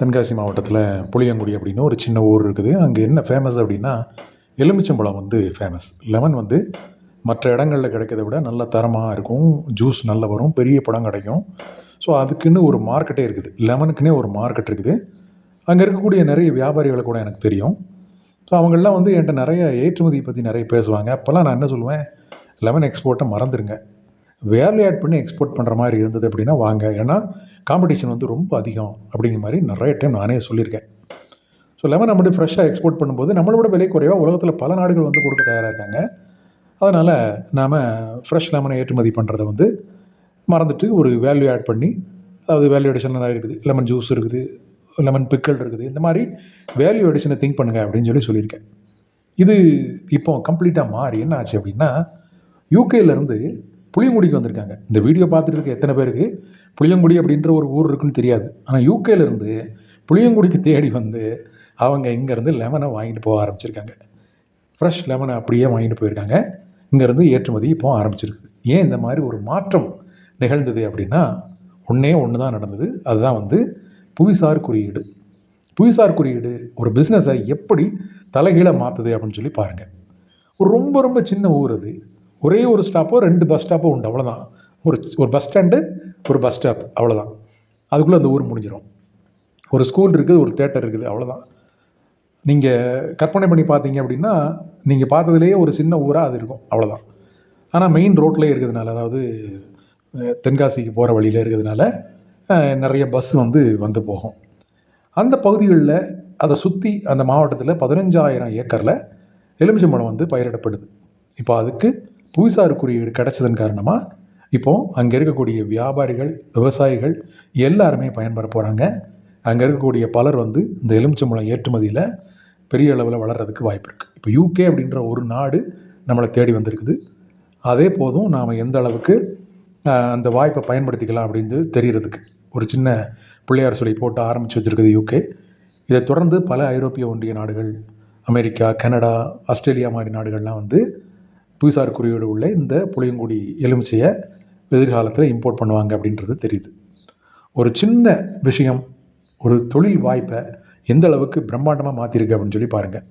தென்காசி மாவட்டத்தில் புளியங்குடி அப்படின்னு ஒரு சின்ன ஊர் இருக்குது. அங்கே என்ன ஃபேமஸ் அப்படின்னா எலுமிச்சம்பழம் வந்து ஃபேமஸ் லெமன் வந்து மற்ற இடங்களில் கிடைக்கிறத விட நல்ல தரமாக இருக்கும். ஜூஸ் நல்ல வரும் பெரிய பழம் கிடைக்கும். ஸோ அதுக்குன்னு ஒரு மார்க்கெட்டே இருக்குது. லெமனுக்குன்னே ஒரு மார்க்கெட் இருக்குது. அங்கே இருக்கக்கூடிய நிறைய வியாபாரிகளை கூட எனக்கு தெரியும். ஸோ அவங்கெல்லாம் வந்து என்கிட்ட நிறைய ஏற்றுமதி பற்றி நிறைய பேசுவாங்க. அப்போல்லாம் நான் என்ன சொல்லுவேன்? லெமன் எக்ஸ்போர்ட்டை மறந்துடுங்க வேல்யூ ஆட் பண்ணி எக்ஸ்போர்ட் பண்ணுற மாதிரி இருந்தது அப்படின்னா வாங்க. ஏன்னா காம்படிஷன் வந்து ரொம்ப அதிகம் அப்படிங்கிற மாதிரி நிறைய டைம் நானே சொல்லியிருக்கேன். ஸோ லெமன் அப்படி ஃப்ரெஷ்ஷாக எக்ஸ்போர்ட் பண்ணும்போது நம்மளோட விலை குறைவாக உலகத்தில் பல நாடுகள் வந்து கொடுக்க தயாராக இருக்காங்க. அதனால் நாம் ஃப்ரெஷ் லெமனை ஏற்றுமதி பண்ணுறதை வந்து மறந்துட்டு ஒரு வேல்யூ ஆட் பண்ணி அதாவது வேல்யூ அடிஷன் நிறைய இருக்குது. லெமன் ஜூஸ் இருக்குது லெமன் பிக்கல் இருக்குது. இந்த மாதிரி வேல்யூ அடிஷனை திங்க் பண்ணுங்கள் அப்படின்னு சொல்லி சொல்லியிருக்கேன். இது இப்போ கம்ப்ளீட்டாக மாறி என்ன ஆச்சு அப்படின்னா யூகேலேருந்து புளியங்குடிக்கு வந்திருக்காங்க. இந்த வீடியோ பார்த்துட்டு இருக்க எத்தனை பேருக்கு? புளியங்குடி அப்படின்ற ஒரு ஊர் இருக்குன்னு தெரியாது. ஆனால் யூகேலேருந்து புளியங்குடிக்கு தேடி வந்து அவங்க இங்கேருந்து லெமனை வாங்கிட்டு போக ஆரம்பிச்சிருக்காங்க. ஃப்ரெஷ் லெமனை அப்படியே வாங்கிட்டு போயிருக்காங்க. இங்கேருந்து ஏற்றுமதி இப்போ ஆரம்பிச்சிருக்கு. ஏன் இந்த மாதிரி ஒரு மாற்றம் நிகழ்ந்தது அப்படின்னா ஒன்றே ஒன்று தான் நடந்தது. அதுதான் வந்து புவிசார் குறியீடு. புவிசார் குறியீடு ஒரு பிஸ்னஸை எப்படி தலைகீழ மாற்றுது அப்படின்னு சொல்லி பாருங்கள் ஒரு ரொம்ப ரொம்ப சின்ன ஊர் அது. ஒரே ஒரு ஸ்டாப்போ ரெண்டு பஸ் ஸ்டாப்போ உண்டு அவ்வளோதான் ஒரு ஒரு பஸ் ஸ்டாண்டு ஒரு பஸ் ஸ்டாப் அவ்வளோதான் அதுக்குள்ளே அந்த ஊர் முடிஞ்சிடும் ஒரு ஸ்கூல் இருக்குது ஒரு தேட்டர் இருக்குது அவ்வளோதான் நீங்கள் கற்பனை பண்ணி பார்த்தீங்க அப்படின்னா நீங்கள் பார்த்ததுலேயே ஒரு சின்ன ஊராக அது இருக்கும் அவ்வளோதான் ஆனால் மெயின் ரோட்லேயே இருக்கிறதுனால அதாவது தென்காசிக்கு போகிற வழியில் இருக்கிறதுனால நிறைய பஸ் வந்து வந்து போகும். அந்த பகுதிகளில் அதை சுற்றி அந்த மாவட்டத்தில் பதினஞ்சாயிரம் ஏக்கரில் எலுமிச்சம்பழம் வந்து பயிரிடப்படுது. இப்போ அதுக்கு புவிசார் குறியீடு கிடைச்சதன் காரணமாக இப்போது அங்கே இருக்கக்கூடிய வியாபாரிகள் விவசாயிகள் எல்லாருமே பயன்பெற போகிறாங்க அங்கே இருக்கக்கூடிய பலர் வந்து இந்த எலுமிச்சம்பழம் ஏற்றுமதியில் பெரிய அளவில் வளர்கிறதுக்கு வாய்ப்பு இருக்குது இப்போ யூகே அப்படின்ற ஒரு நாடு நம்மளை தேடி வந்திருக்குது. அதே போதும் நாம் எந்த அளவுக்கு அந்த வாய்ப்பை பயன்படுத்திக்கலாம் அப்படின்னு தெரிகிறதுக்கு ஒரு சின்ன பிள்ளையார் சொல்லி போட்டு ஆரம்பித்து வச்சுருக்குது யூகே இதை தொடர்ந்து பல ஐரோப்பிய ஒன்றிய நாடுகள் அமெரிக்கா கனடா ஆஸ்திரேலியா மாதிரி நாடுகள்லாம் வந்து புவிசார் குறியீடு உள்ள இந்த புளியங்குடி எலுமிச்சையை எதிர்காலத்தில் இம்போர்ட் பண்ணுவாங்க அப்படின்றது தெரியுது. ஒரு சின்ன விஷயம் ஒரு தொழில் வாய்ப்பை எந்த அளவுக்கு பிரம்மாண்டமாக மாற்றிருக்கு அப்படின்னு சொல்லி பாருங்கள்